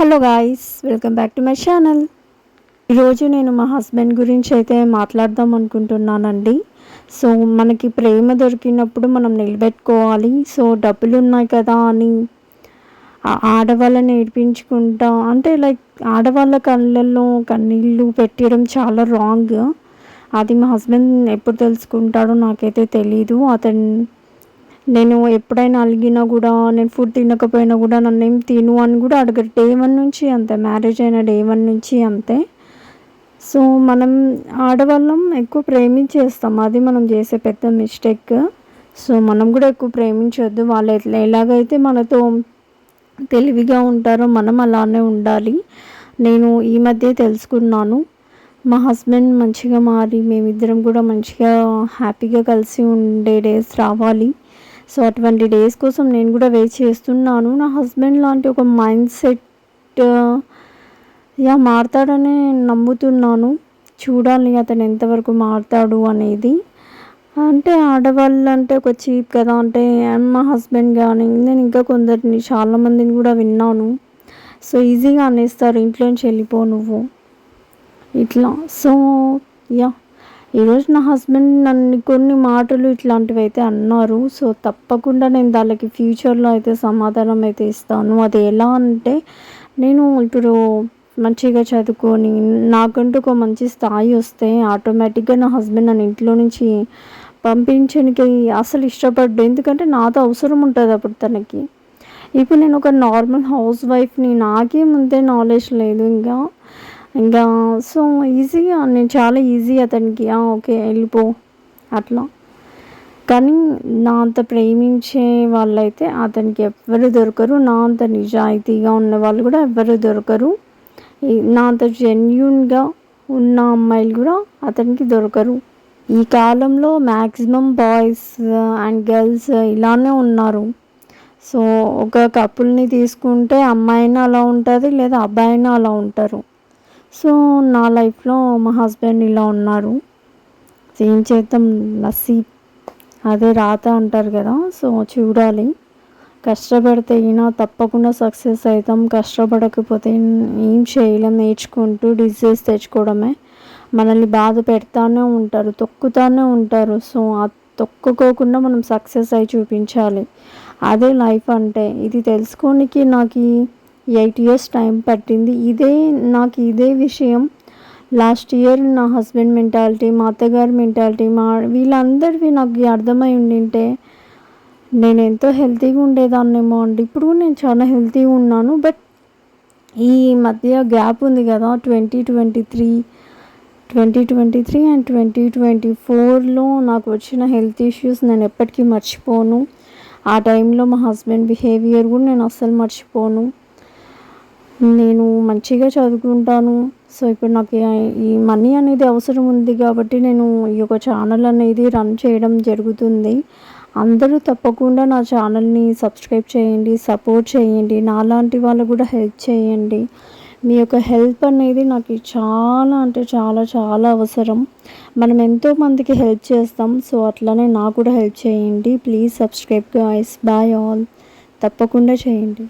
Hello guys welcome back to my channel. ఈరోజు నేను మా హస్బెండ్ గురించి అయితే మాట్లాడదాం అనుకుంటున్నానండి. సో మనకి ప్రేమ దొరికినప్పుడు మనం నిలబెట్టుకోవాలి. సో డబ్బులు ఉన్నాయి కదా అని ఆడవాళ్ళని ఏడిపించుకుంటా అంటే లైక్ ఆడవాళ్ళ కళ్ళల్లో కన్నీళ్ళు పెట్టడం చాలా రాంగ్. అది మా హస్బెండ్ ఎప్పుడు తెలుసుకుంటాడో నాకైతే తెలీదు. అతను నేను ఎప్పుడైనా అలిగినా కూడా నేను ఫుడ్ తినకపోయినా కూడా నన్ను ఏం తిను అని కూడా అడగరు. డే వన్ నుంచి అంతే మ్యారేజ్ అయిన డే వన్ నుంచి అంతే. సో మనం ఆడవాళ్ళం ఎక్కువ ప్రేమించేస్తాం. అది మనం చేసే పెద్ద మిస్టేక్ సో మనం కూడా ఎక్కువ ప్రేమించొద్దు. వాళ్ళు ఎట్లా ఎలాగైతే మనతో తెలివిగా ఉంటారో మనం అలానే ఉండాలి. నేను ఈ మధ్య తెలుసుకున్నాను. మా హస్బెండ్ మంచిగా మారి మేమిద్దరం కూడా మంచిగా హ్యాపీగా కలిసి ఉండే డేస్ రావాలి. సో అటువంటి డేస్ కోసం నేను కూడా వెయిట్ చేస్తున్నాను. నా హస్బెండ్ లాంటి ఒక మైండ్ సెట్ యా మారుతాడని నమ్ముతున్నాను. చూడాలి అతను ఎంతవరకు మారుతాడు అనేది. అంటే ఆడవాళ్ళు అంటే ఒక చీప్ కదా అంటే మా హస్బెండ్ కానీ నేను ఇంకా కొందరిని చాలామందిని కూడా విన్నాను. సో ఈజీగా అనేస్తారు ఇంట్లోంచి వెళ్ళిపో నువ్వు. ఇట్లా. So yeah. ఈరోజు నా హస్బెండ్ నన్ను కొన్ని మాటలు ఇట్లాంటివి అయితే అన్నారు. సో తప్పకుండా నేను దానికి ఫ్యూచర్లో అయితే సమాధానం అయితే ఇస్తాను. అది ఎలా అంటే నేను ఇప్పుడు మంచిగా చదువుకొని నాకంటూ ఒక మంచి స్థాయి వస్తే ఆటోమేటిక్గా నా హస్బెండ్ నన్ను ఇంట్లో నుంచి పంపించడానికి అసలు ఇష్టపడ్డు. ఎందుకంటే నాతో అవసరం ఉంటుంది అప్పుడు తనకి. ఇప్పుడు నేను ఒక నార్మల్ హౌస్ వైఫ్ని. నాకే ముందే నాలెడ్జ్ లేదు. ఇంకా ఇంకా సో ఈజీగా నేను చాలా ఈజీ అతనికి ఓకే వెళ్ళిపో అట్లా. కానీ నా అంత ప్రేమించే వాళ్ళైతే అతనికి ఎవ్వరు దొరకరు. నా అంత నిజాయితీగా ఉన్న వాళ్ళు కూడా ఎవ్వరు దొరకరు. నా అంత జెన్యున్గా ఉన్న అమ్మాయిలు కూడా అతనికి దొరకరు. ఈ కాలంలో మ్యాక్సిమం బాయ్స్ అండ్ గర్ల్స్ ఇలానే ఉన్నారు. సో ఒక కపుల్ని తీసుకుంటే అమ్మాయినా అలా ఉంటుంది లేదా అబ్బాయినా అలా ఉంటారు. సో నా లైఫ్లో మా హస్బెండ్ ఇలా ఉన్నారు. ఏం చేద్దాం? నసీబ్. అదే రాత అంటారు కదా సో చూడాలి. కష్టపడితే అయినా తప్పకుండా సక్సెస్ అవుతాం. కష్టపడకపోతే ఏం చేయలేం. నేర్చుకుంటూ డిజీజ్ తెచ్చుకోవడమే. మనల్ని బాధ పెడతానే ఉంటారు తొక్కుతానే ఉంటారు. సో ఆ తొక్కుకోకుండా మనం సక్సెస్ అయి చూపించాలి. అదే లైఫ్ అంటే ఇది తెలుసుకోనికి నాకు ఎయిట్ ఇయర్స్ టైం పట్టింది. ఇదే నాకు ఇదే విషయం. లాస్ట్ ఇయర్ నా హస్బెండ్ మెంటాలిటీ మా అత్తగారి మెంటాలిటీ మా వీళ్ళందరివి నాకు అర్థమై ఉండింటే నేను ఎంతో హెల్తీగా ఉండేదాన్నేమో అండి. ఇప్పుడు నేను చాలా హెల్తీగా ఉన్నాను. బట్ ఈ మధ్య గ్యాప్ ఉంది కదా twenty twenty three twenty twenty three and twenty twenty ఫోర్లో నాకు వచ్చిన హెల్త్ ఇష్యూస్ నేను ఎప్పటికీ మర్చిపోను. ఆ టైంలో మా హస్బెండ్ బిహేవియర్ కూడా నేను అస్సలు మర్చిపోను. నేను మంచిగా చదువుకుంటాను. సో ఇప్పుడు నాకు ఈ మనీ అనేది అవసరం ఉంది కాబట్టి నేను ఈ యొక్క ఛానల్ అనేది రన్ చేయడం జరుగుతుంది. అందరూ తప్పకుండా నా ఛానల్ని సబ్స్క్రైబ్ చేయండి సపోర్ట్ చేయండి నాలాంటి వాళ్ళు కూడా హెల్ప్ చేయండి. మీ యొక్క హెల్ప్ అనేది నాకు చాలా అంటే చాలా చాలా అవసరం. మనం ఎంతో మందికి హెల్ప్ చేస్తాం. సో అట్లనే నాకు కూడా హెల్ప్ చేయండి. Please subscribe guys. Bye all. తప్పకుండా చేయండి.